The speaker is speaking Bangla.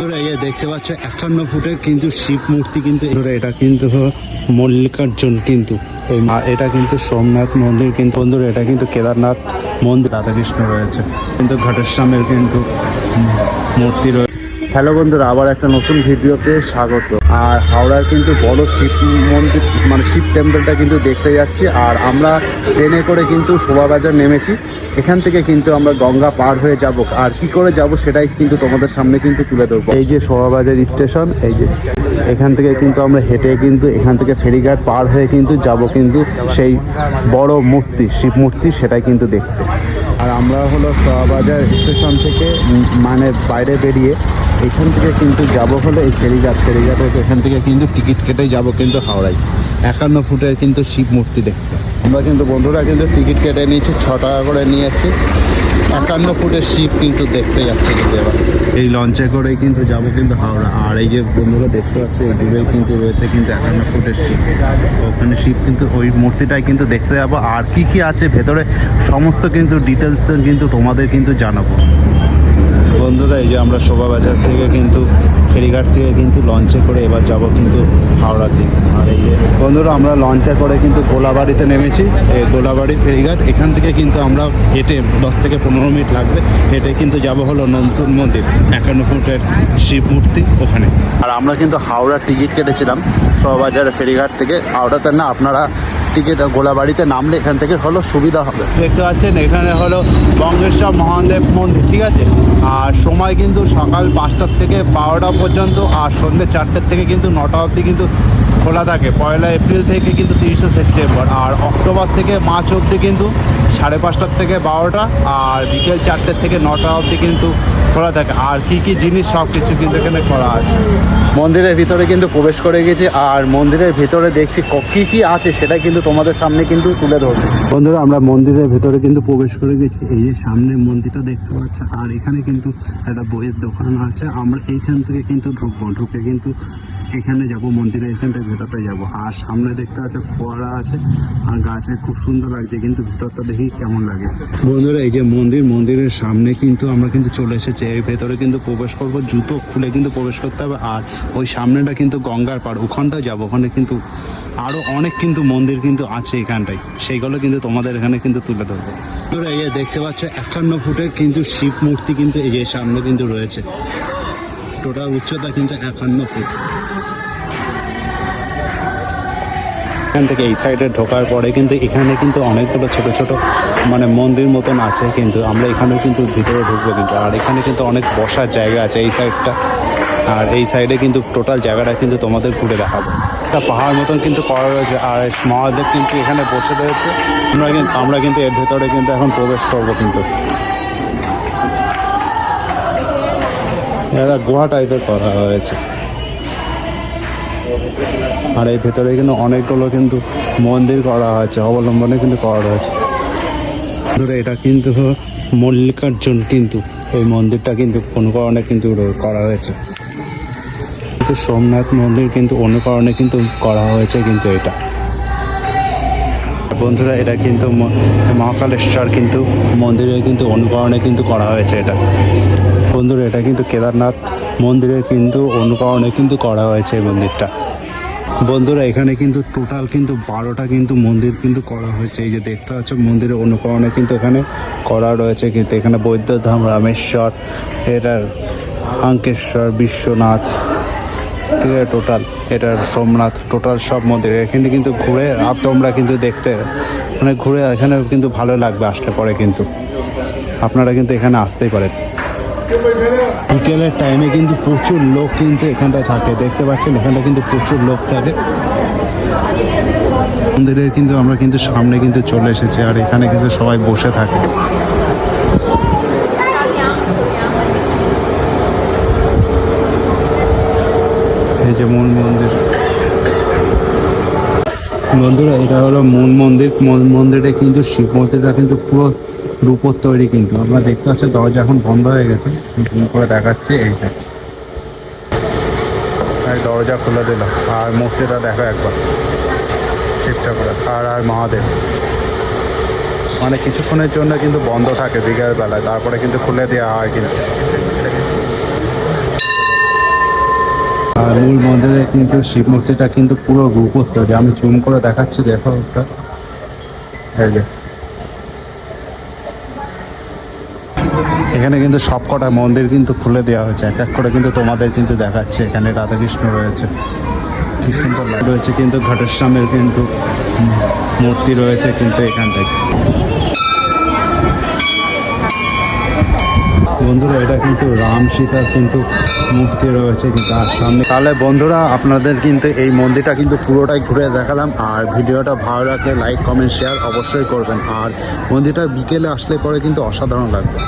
দেখতে পাচ্ছ একান্ন ফুটের কিন্তু শিব মূর্তি কিন্তু এটা কিন্তু মল্লিকার্জুন কিন্তু। এটা কিন্তু সোমনাথ মন্দির কিন্তু। বন্ধুরা, এটা কিন্তু কেদারনাথ মন্দির। রাধাকৃষ্ণ রয়েছে। কিন্তু ঘটেশ্যামের কিন্তু মূর্তি রয়েছে হ্যালো বন্ধুরা, আবার একটা নতুন ভিডিওতে স্বাগত। আর হাওড়ার কিন্তু বড় শিব মন্দির মানে শিব টেম্পলটা কিন্তু দেখতে যাচ্ছি। আর আমরা ট্রেনে করে কিন্তু শোভাবাজার নেমেছি। এখান থেকে কিন্তু আমরা গঙ্গা পার হয়ে যাব। আর কি করে যাব সেটাই কিন্তু তোমাদের সামনে কিন্তু তুলে ধরবো। এই যে শোভাবাজার স্টেশন এই যে এখান থেকে কিন্তু আমরা হেঁটে কিন্তু এখান থেকে ফেরিঘাট পার হয়ে কিন্তু যাব কিন্তু সেই বড় মূর্তি শিব মূর্তি সেটাই কিন্তু দেখতে। আর আমরা হলো শোভাবাজার স্টেশন থেকে মানে বাইরে বেরিয়ে এখান থেকে কিন্তু যাব হলো এই ফেরিঘাট। ফেরিঘাট এখান থেকে কিন্তু টিকিট কেটে যাব কিন্তু হাওড়ায়। একান্ন ফুটের কিন্তু শিব মূর্তি দেখতে। আমরা কিন্তু বন্ধুরা কিন্তু টিকিট কেটে নিয়েছি, ছ টাকা করে নিয়েছি একান্ন ফুটের শিব কিন্তু দেখতে যাচ্ছে কিন্তু এবার। এই লঞ্চে করেই কিন্তু যাব কিন্তু হাওড়া। আর এই যে বন্ধুরা দেখতে পাচ্ছে, এই দূরে কিন্তু রয়েছে কিন্তু একান্ন ফুটের শিব ওখানে শিব কিন্তু ওই মূর্তিটাই কিন্তু দেখতে যাব। আর কি কি আছে ভেতরে, সমস্ত কিন্তু ডিটেলস কিন্তু তোমাদের কিন্তু জানাব। বন্ধুরা, এই যে আমরা শোভাবাজার থেকে কিন্তু ফেরিঘাট থেকে কিন্তু লঞ্চে করে এবার যাব কিন্তু হাওড়ার দিকে। আর এই যে বন্ধুরা, আমরা লঞ্চে করে কিন্তু গোলাবাড়িতে নেমেছি। এই গোলাবাড়ি ফেরিঘাট, এখান থেকে কিন্তু আমরা হেঁটে দশ থেকে পনেরো মিনিট লাগবে। হেঁটে কিন্তু যাব হলো নতুন মন্দির, একান্ন ফুটের শিব মূর্তি ওখানে। আর আমরা কিন্তু হাওড়ার টিকিট কেটেছিলাম শোভাবাজারের ফেরিঘাট থেকে। হাওড়াতে না, আপনারা টিকিট গোলাবাড়িতে নামলে এখান থেকে হলো সুবিধা হবে। দেখতে পাচ্ছেন, এখানে হলো বঙ্গেশ্বর মহাদেব মন্দির, ঠিক আছে? আর সময় কিন্তু সকাল পাঁচটার থেকে বারোটা পর্যন্ত আর সন্ধ্যে চারটের থেকে কিন্তু নটা অবধি কিন্তু খোলা থাকে। পয়লা এপ্রিল থেকে কিন্তু তিরিশে সেপ্টেম্বর, আর অক্টোবর থেকে মার্চ অবধি কিন্তু সাড়ে পাঁচটার থেকে বারোটা, আর বিকেল চারটের থেকে নটা অবধি কিন্তু খোলা থাকে। আর কি কি জিনিস সব কিছু কিন্তু এখানে করা আছে। মন্দিরের ভিতরে কিন্তু প্রবেশ করে গেছি আর মন্দিরের ভিতরে দেখছি কী কী কি আছে সেটা কিন্তু তোমাদের সামনে কিন্তু তুলে ধরবে। বন্ধুরা আমরা মন্দিরের ভিতরে কিন্তু প্রবেশ করে গেছি। এই যে সামনে মন্দিরটা দেখতে পাচ্ছি আর এখানে কিন্তু একটা বইয়ের দোকান আছে। আমরা এইখান থেকে কিন্তু ঢুকবো। ঢুকে কিন্তু এখানে যাব মন্দিরের এখানটায় ভেতরটা যাব। আর সামনে দেখতে আছে ফোয়ারা আছে, আর গাছে খুব সুন্দর লাগছে, কিন্তু ভেতরটা দেখি কেমন লাগে। বন্ধুরা, এই যে মন্দির, মন্দিরের সামনে কিন্তু আমরা কিন্তু চলে এসেছি। এর ভেতরে কিন্তু প্রবেশ করব, জুতো খুলে কিন্তু প্রবেশ করতে হবে, আর ওই সামনেটা কিন্তু গঙ্গার পাড়। ওখানটাও যাব, ওখানে কিন্তু আরও অনেক কিন্তু মন্দির কিন্তু আছে এখানটায়। সেইগুলো কিন্তু তোমাদের এখানে কিন্তু তুলে ধরবো। বন্ধুরা, এই দেখতে পাচ্ছ, একান্ন ফুটের কিন্তু শিব মূর্তি কিন্তু এই সামনে কিন্তু রয়েছে। টোটাল উচ্চতা কিন্তু একান্ন ফুট। এখান থেকে এই সাইডে ঢোকার পরে কিন্তু এখানে কিন্তু অনেকগুলো ছোট ছোট মানে মন্দির মতন আছে কিন্তু আমরা এখানেও কিন্তু ভিতরে ঢুকবো কিন্তু। আর এখানে কিন্তু অনেক বসার জায়গা আছে এই সাইডটা আর এই সাইডে কিন্তু টোটাল জায়গাটা কিন্তু তোমাদের ঘুরে দেখাবো। একটা পাহাড় মতন কিন্তু করা রয়েছে আর মহাদেব কিন্তু এখানে বসে রয়েছে। আমরা কিন্তু আমরা কিন্তু এর ভেতরে কিন্তু এখন প্রবেশ করব কিন্তু। গুহা টাইপের করা হয়েছে আর এই ভেতরে কিন্তু অনেকগুলো কিন্তু মন্দির করা হয়েছে, অবলম্বনে কিন্তু করা রয়েছে ধরে এটা কিন্তু মল্লিকার্জুন কিন্তু, এই মন্দিরটা কিন্তু অনুকরণে কিন্তু করা হয়েছে। কিন্তু সোমনাথ মন্দির কিন্তু অনুকরণে কিন্তু করা হয়েছে কিন্তু এটা। বন্ধুরা, এটা কিন্তু মহাকালেশ্বর কিন্তু মন্দিরের কিন্তু অনুকরণে কিন্তু করা হয়েছে এটা। বন্ধুরা, এটা কিন্তু কেদারনাথ মন্দিরের কিন্তু অনুকরণে কিন্তু করা হয়েছে এই মন্দিরটা। বন্ধুরা, এখানে কিন্তু টোটাল কিন্তু বারোটা কিন্তু মন্দির কিন্তু করা হয়েছে। এই যে দেখতে পাচ্ছ, মন্দিরের অনুকরণে কিন্তু এখানে করা রয়েছে। কিন্তু এখানে বৈদ্যধাম, রামেশ্বর, এটার আঙ্কেশ্বর, বিশ্বনাথ, ঠিক আছে টোটাল এটার সোমনাথ টোটাল সব মন্দির। এখানে কিন্তু ঘুরে আর তোমরা কিন্তু দেখতে মানে ঘুরে এখানে কিন্তু ভালো লাগবে আসলে পরে কিন্তু। আপনারা কিন্তু এখানে আসতেই পারেন। বিকেলের টাইমে কিন্তু প্রচুর লোক কিন্তু এখানটায় থাকে। দেখতে পাচ্ছেন এখানটা কিন্তু প্রচুর লোক থাকে। মন্দিরের কিন্তু আমরা কিন্তু সামনে কিন্তু চলে এসেছি, আর এখানে কিন্তু সবাই বসে থাকে। এই যে মূল মন্দির। বন্ধুরা, এটা হলো মূল মন্দির। মন্দিরে কিন্তু শিব মন্দিরটা কিন্তু পুরো রূপোর তৈরি কিন্তু। আমরা দেখতে পাচ্ছি দরজা এখন বন্ধ হয়ে গেছে। জুম করে দেখাচ্ছি এইটা। আর দরজা খুলে দিল। আর মূর্তিটা দেখো একবার। শিব করে। আর আর মহাদেব। মানে কিছুক্ষণের জন্য কিন্তু বন্ধ থাকে বিকেল বেলায় তারপরে কিন্তু খুলে দেওয়া হয় কিন্তু। মূল মন্দিরে কিন্তু শিব মূর্তিটা কিন্তু পুরো রূপত তৈরি আমি জুম করে দেখাচ্ছি দেখো ওটা। এই যে। এখানে কিন্তু সবকটা মন্দির কিন্তু খুলে দেওয়া হয়েছে। এক এক করে কিন্তু তোমাদের কিন্তু দেখাচ্ছে। এখানে রাধাকৃষ্ণ রয়েছে। কি সুন্দর রয়েছে কিন্তু ঘটেশ্যামের কিন্তু মূর্তি রয়েছে কিন্তু এখানটায় বন্ধুরা, এটা কিন্তু রাম সীতার কিন্তু মূর্তি রয়েছে কিন্তু আর সামনে। তাহলে বন্ধুরা, আপনাদের কিন্তু এই মন্দিরটা কিন্তু পুরোটাই ঘুরে দেখালাম। আর ভিডিওটা ভালো লাগলে লাইক, কমেন্ট শেয়ার অবশ্যই করবেন। আর মন্দিরটা বিকেলে আসলে পরে কিন্তু অসাধারণ লাগবে।